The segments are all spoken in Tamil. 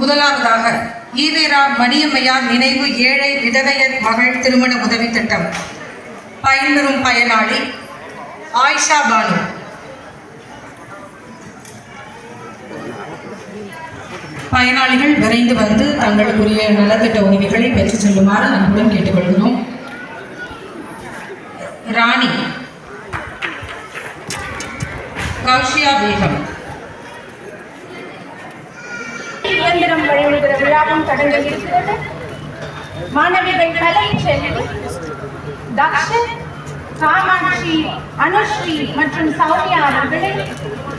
முதலாவதாக ஈவேரா மணியம்மையார் நினைவு ஏழை விதவையர் மகள் திருமண உதவி திட்டம். பயன்பெறும் பயனாளி ஆயிஷா பானு. பயனாளிகள் விரைந்து வந்து தங்களுக்குரிய நலத்திட்ட உதவிகளை பெற்றுச் செல்லுமாறு அன்புடன் கேட்டுக்கொள்கிறோம். ராணி. கௌஷியா பேகம் இயந்திரம் வழங்குகிற தடங்கள் இருக்கிறது. மாணவிகள் கலை செல்வி தக்ஷன் காமாட்சி அனுஸ்ரீ மற்றும் சௌமியா அவர்களை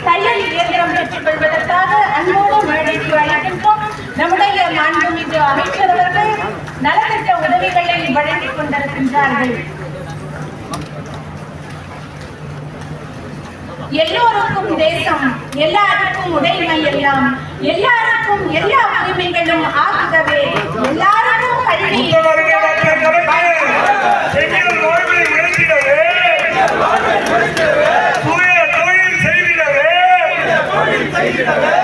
தையல் இயந்திரம் பெற்றுக் கொள்வதற்காக அன்போடு மேடைக்கு அழைக்கின்றோம். நம்முடைய மாண்புமிகு அமைச்சர் அவர்கள் நலத்திட்ட உதவிகளை வழங்கிக் கொண்டிருக்கின்றார்கள். எல்லோருக்கும் தேசம் எல்லாருக்கும் உடைமை எல்லாம் எல்லாருக்கும் எல்லா உரிமைகளும் ஆகுகவே எல்லாருக்கும் கல்வி. பெண்கள் வாழ்வை செய்திடவே.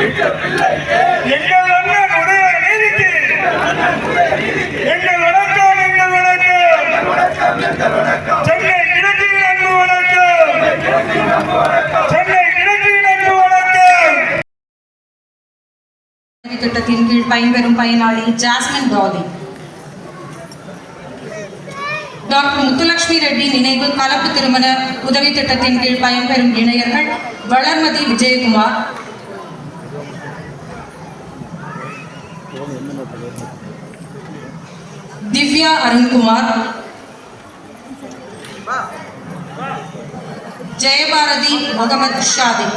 எங்கள் அண்ணன் நீதிக்கு. எங்கள் வணக்கம் எங்கள் வணக்கம். சென்னை அன்பு வணக்கம். சென்னை அன்பு வணக்கம். திட்டத்தின் கீழ் பயன்பெறும் பயனாளி Jasmine Dolly doctor Muthulakshmi Reddy நினைவு கலப்பு திருமண உதவி திட்டத்தின் கீழ் பயன்பெறும் இணையர்கள் வளர்மதி விஜயகுமார் திவ்யா அருண்குமார் ஜெயபாரதி முகமது ஷாதி.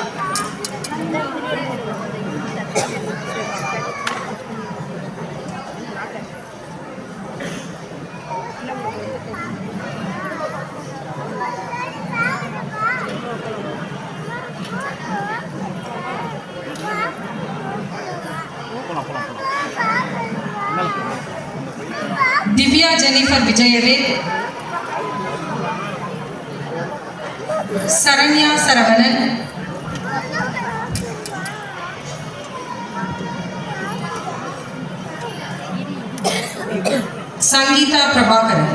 திவ்யா ஜெனிஃபர் விஜயவே சரண்யா சரவணன். சங்கீதா பிரபாகரன்.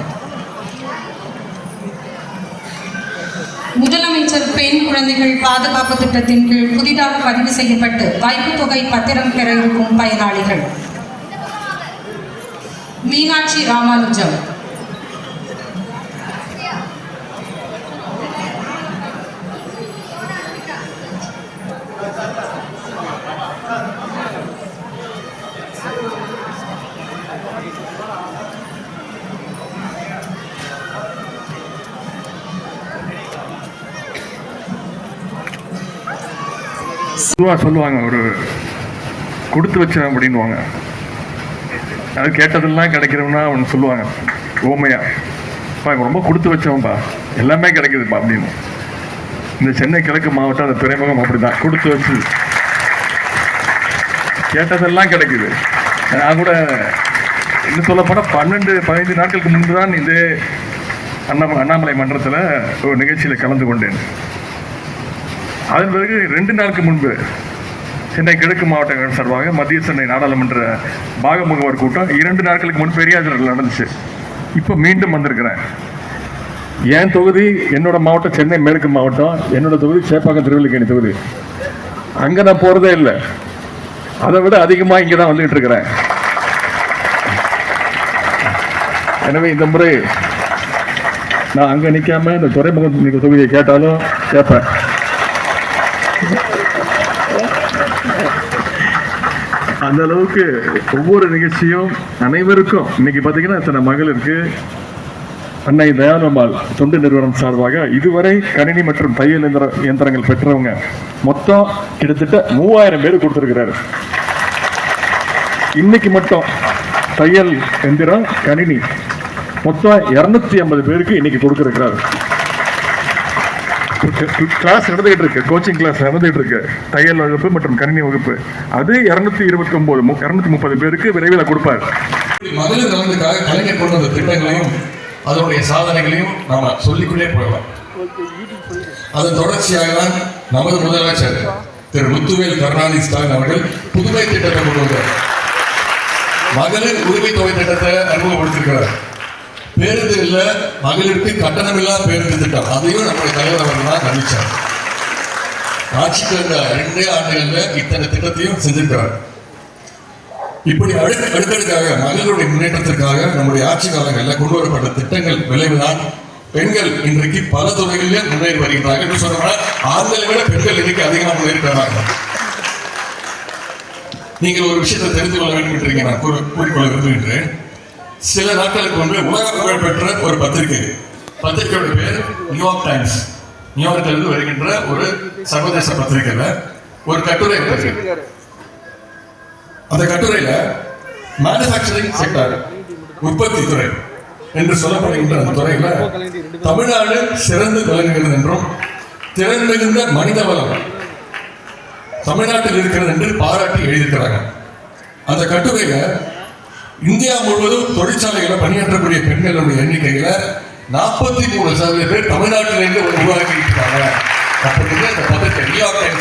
முதலமைச்சர் பெண் குழந்தைகள் பாதுகாப்பு திட்டத்தின் கீழ் புதிதாக பதிவு செய்யப்பட்டு வைப்புத் தொகை பத்திரம் பெற இருக்கும் பயனாளிகள். மீனாட்சி ராமானுஜம். சொல்லுவாங்க ஒரு கொடுத்து வச்சேன் அப்படின்வாங்க அது கேட்டதெல்லாம் கிடைக்கிறவனா அவன் சொல்லுவாங்க ஓமையா பா இவன் ரொம்ப கொடுத்து வச்சவன்பா. எல்லாமே கிடைக்குதுப்பா அப்படின்னு. இந்த சென்னை கிழக்கு மாவட்டம் அந்த துறைமுகம் அப்படிதான். கொடுத்து வச்சு. கேட்டதெல்லாம் கிடைக்குது. நான் கூட இன்னும் சொல்ல போனால் பன்னெண்டு பதினைந்து நாட்களுக்கு முன்பு தான் இதே அண்ணா அண்ணாமலை மன்றத்தில் ஒரு நிகழ்ச்சியில் கலந்து கொண்டேன். அதன் பிறகு ரெண்டு நாளுக்கு முன்பு சென்னை கிழக்கு மாவட்டங்கள் சார்பாக மத்திய சென்னை நாடாளுமன்ற பாக முகவர் கூட்டம் இரண்டு நாட்களுக்கு முன் பெரியாதரில் நடந்துச்சு. இப்போ மீண்டும் வந்திருக்கிறேன். என் தொகுதி என்னோட மாவட்டம் சென்னை மேற்கு மாவட்டம். என்னோட தொகுதி சேப்பாக்கம் திருவள்ளிக்கேணி தொகுதி. அங்கே நான் போகிறதே இல்லை. அதை விட அதிகமாக இங்கே தான் வந்துகிட்டு இருக்கிறேன். எனவே இந்த முறை நான் அங்கே நிற்காம இந்த துறைமுக தொகுதியை கேட்டாலும் கேட்பேன். அந்த அளவுக்கு ஒவ்வொரு நிகழ்ச்சியும் அனைவருக்கும் இன்னைக்கு பார்த்தீங்கன்னா இத்தனை மகளிருக்கு. அன்னை தயானம்மாள் தொண்டு நிறுவனம் சார்பாக இதுவரை கணினி மற்றும் தையல் இயந்திர இயந்திரங்கள் பெற்றவங்க மொத்தம் கிட்டத்தட்ட மூவாயிரம் பேர் கொடுத்துருக்கிறாரு. இன்னைக்கு மட்டும் தையல் எந்திரம் கணினி மொத்தம் இருநூத்தி ஐம்பது பேருக்கு இன்னைக்கு கொடுத்துருக்கிறாரு. கிளாஸ் நடந்துகிட்டு இருக்கு. கோச்சிங் கிளாஸ் நடந்துகிட்டு இருக்கு. தையல் வகுப்பு மற்றும் கணினி வகுப்பு. அது இருநூத்தி இருபத்தி ஒன்பது இருநூத்தி முப்பது பேருக்கு விரைவில் கொடுப்பார். மகளிர் நலனுக்காக கலைஞர் கொண்டு வந்த திட்டங்களையும் அதனுடைய சாதனைகளையும் நாம சொல்லிக்கொண்டே போகலாம். அதன் தொடர்ச்சியாக தான் நமது முதலமைச்சர் திரு முத்துவேல் கருணாநிதி ஸ்டாலின் அவர்கள் புதுமை திட்டத்தை கொண்டு வந்தார். மகளிர் உரிமை தொகை திட்டத்தை அறிமுகப்படுத்திருக்கிறார் பேருந்து இல்ல மகளிருக்கு கட்டணமில்லா பேருந்து திட்டம். அதையும் நம்முடைய தலைவர் அவர்கள் தான் அறிவிச்சார் ஆட்சிக்கு வந்த ரெண்டே ஆண்டுகள்ல இத்தனை திட்டத்தையும் செஞ்சிருக்கிறார். இப்படி அடுக்கு அடுக்கடுக்காக மகளிருடைய முன்னேற்றத்திற்காக நம்முடைய ஆட்சி காலங்களில் கொண்டு வரப்பட்ட திட்டங்கள் விளைவுதான். பெண்கள் இன்றைக்கு பல துறைகளில் முன்னேறி வருகிறார்கள் என்று சொன்னோம்னா ஆண்களை விட பெண்கள் இன்னைக்கு அதிகமாக முன்னேறிக்கிறாங்க நீங்கள் ஒரு விஷயத்தை தெரிந்து கொள்ள வேண்டும் என்று நான் கூற- கூறிக்கொள்ள விரும்புகின்றேன். சில நாட்களுக்கு முன்பு உலக புகழ் பெற்ற ஒரு பத்திரிகை. பத்திரிகையோட பேர் நியூயார்க் டைம்ஸ் நியூயார்க்கிலிருந்து வருகின்ற ஒரு சர்வதேச பத்திரிகையில ஒரு கட்டுரை இருக்கு. அந்த கட்டுரையில மேனுஃபேக்சரிங் செக்டர் உற்பத்தி துறை என்று சொல்லப்படுகின்ற அந்த துறையில தமிழ்நாடு சிறந்து விளங்குகிறது என்றும் திறன் மிகுந்த மனித வளம் தமிழ்நாட்டில் இருக்கிறது என்று பாராட்டி எழுதியிருக்கிறாங்க. அந்த கட்டுரையில் இந்தியா முழுவதும் தொழிற்சாலைகளை பணியாற்றக்கூடிய பெண்களுடைய எண்ணிக்கையில நாற்பத்தி மூணு சதவீத பேர் தமிழ்நாட்டிலிருந்து உருவாக்கி இருக்காங்க அப்படின்னு இந்த பத்திரிகை நியூயார்க்